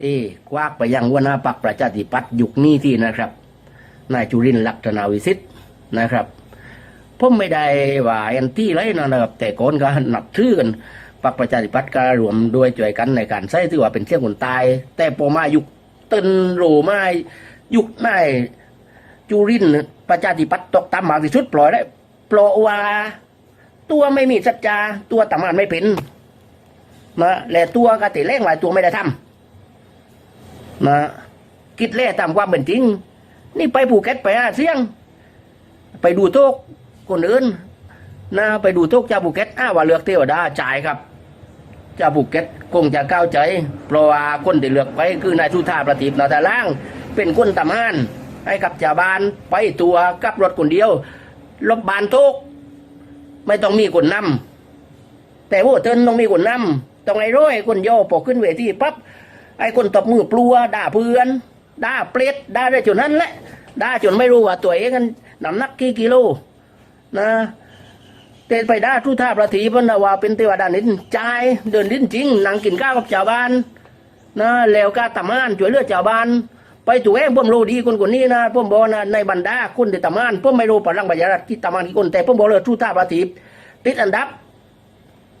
เอ้ควักไปยังหัวนาปักประชาธิปัตย์ยุคนี้ที่นะครับ นายจุรินทร์ลักษณะวิสิทธ์นะครับผมไม่ได้ว่าแอนตี้เลยนะครับ แต่ก่อนก็นับถือกันปักประชาธิปัตย์ก็รวมด้วยช่วยกันในการใช้ที่ว่าเป็นเที่ยงคนตาย แต่พอมายุคเตินโรมายุคนายจุรินประชาธิปัตย์ตกต่ำมากที่สุดปล่อยได้ปล่อยว่าตัวไม่มีสัจจาตัวทำงานไม่เป็นนะและตัวก็ติเล่งหลายตัวไม่ได้ทำ นะคิดเล่ตามความเป็นจริง นี่ไปภูเก็ตไปอาเซียง ไปดูโต๊ะคนอื่นนะไปดูโต๊ะเจ้าภูเก็ตอ้าว่าเลือกเทวดาจ่ายครับเจ้าภูเก็ตคงจะก้าวใจ เพราะว่าคนที่เลือกไปคือนายสุธาประทีปนาตาล่าง เป็นคนทำงานให้กับชาวบ้านไปตัวกับรถคนเดียวรบบานโต๊ะไม่ต้องมีคนนำแต่ว่าเตินต้องมีคนนำต้องไอ้ร้อยคนย่อปกขึ้นเวทีปั๊บ ไอ้คนตบมือปลัวด่าเพื่อนด่าเปรตด่าได้จนนั้นแหละด่าจนไม่รู้ว่าตัวเองนั้นน้ำหนักกี่กิโลนะแต่ไปด่าทุท่าประทีพนว่าเป็นเทวดานินใจายเดินดิ้นจริงนั่งกินข้าวกับชาวบ้านนะแล้วก็ทำงานช่วยเลือดชาวบ้านไปตัวเองผมรู้ดีคนคนนี้นะผมบอกนะในบรรดาคนที่ทำงานผมไม่รู้พลังประชารัฐที่ทำงานกี่คนแต่ผมบอกเลยทุท่าประทีปติดอันดับ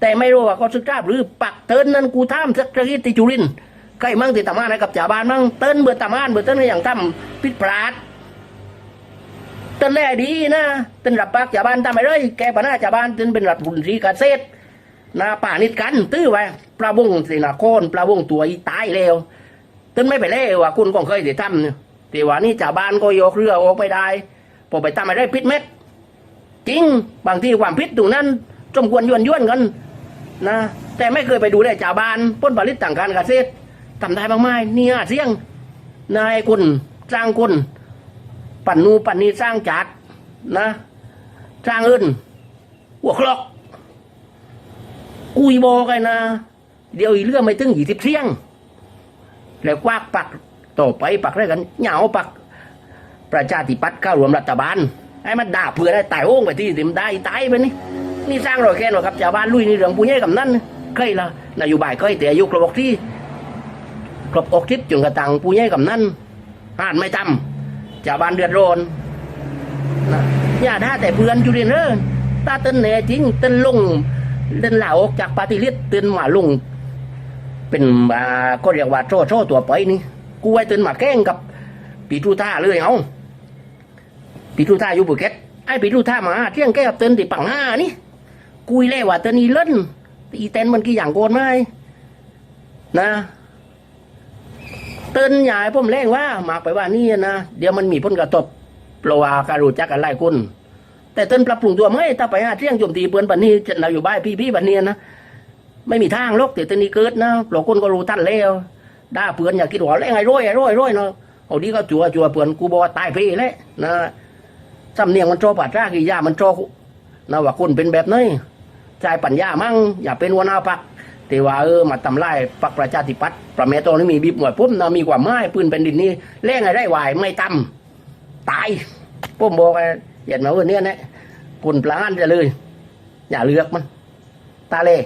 แต่ไม่รู้ว่าเขาศึกษาบหรือปักเตินนั้นกูท่ามสักทีติจุรินท ใครมั่งที่ทำงานให้กับชาบ้านมั่งเตินเบื่อทำงานเบื่อเตินอย่างทำพิษพลาดเตินแรกดีนะเตินรับปากชาบ้านทำไปเลยแก้ปัญหาชาบ้านเตินเป็นรัฐบุญรีเกษตนาป่านิดกันตื้อไว้ปลาวงสินาโคนปลาวงตัวอีตายแล้วเตินไม่ไปเล่ว่าคุณก็เคยได้ทำเนี่ยแต่ว่านี่ชาบ้านก็ยกเรือออกไปได้พอไปทำอะไรพิษเม็ดจริงบางทีความพิษตรงนั้นสมควรยวนยวนกันนะแต่ไม่เคยไปดูแลชาบ้านพ้นผลิตต่างการเกษตร ทำได้บางไหมเนี่ยเสียง นายคุณสร้างคุณปั่นนูปั่นนีสร้างจัดนะ สร้างอื่นหัวคลอก กุยบอกไงนะ เดี๋ยวอีเรื่องไม่ถึงยี่สิบเสียง แล้วกวากปักต่อไปปักได้กันเหงาปัก ประชาธิปัตย์เข้ารวมรัฐบาลให้มันด่าเพื่อนให้ตายโอ้งไปที่ติมได้ตายไปนี่นี่สร้างรอยแค้นหรอครับชาวบ้านลุยนี่เรื่องปุ้ยกับนั่นเคยละนโยบายเคยแต่อายุครบอกที่ ครบอกทิศจนกระตังปุ้ยกับนั่นห่านไม่ทำชาวบ้านเดือดร้อนอย่าด่าแต่เพื่อนจุรินทร์เออตาเต้นแน่จริงเต้นลงเต้นเหล่าออกจากปาฏิลิตเต้นหมาลง เป็นอ่าก็เรียกว่าโซ่โซ่ตัวไปนี่กูไว้เต้นมาแกล้งกับปีทูท่าเลยเอาปีทูท่าอยู่บุเก็ตไอ้ปีทูท่ามาเที่ยงแก้กับเตือนติปังห้านี่กุยเล่ว่าเตือนนี่เล่นอีเต้นมันกี่อย่างโกนไหมนะ เตือนใหญ่ผมแรงว่ามากไปว่านี่นะเดี๋ยวมันมีผลกระทบเพราะว่าการรู้จักกันหลายคนแต่เตือนปรับปรุงตัวไหมถ้าไปหาเที่ยงโจมตีเปือนปันนี้จะนาอยู่บ้านพี่พี่ๆปันนี้นะไม่มีทางหรอกแต่เตือนนี้เกิดนะเพราะคนก็รู้ทันแล้วด่าเปือนอย่าคิดว่าแรงไอ้ร้อยไอ้ร้อยร้อยเนาะเอาดีก็จัวจัวเปื่อนกูบอกว่าตายพี่เลยนะสำเนียงมันโจปัดรากียามันโจนะว่าคนเป็นแบบนี้ใจปัญญามั่งอย่าเป็นหัวนาพัก แต่ว่าเออมาทำลายปักประชาธิปัตย์ประเมตรงนี่มีบีบหมวยปุ๊บนะมีกว่าไม้ปืนเป็นดินนี่แรงอะไรได้ไหวไม่ตำตายปุ๊บบอกไอเหยียดมาเออเนี่ยนะคนปลาอันจะเลย อย่าเลือกมัน ตาเล่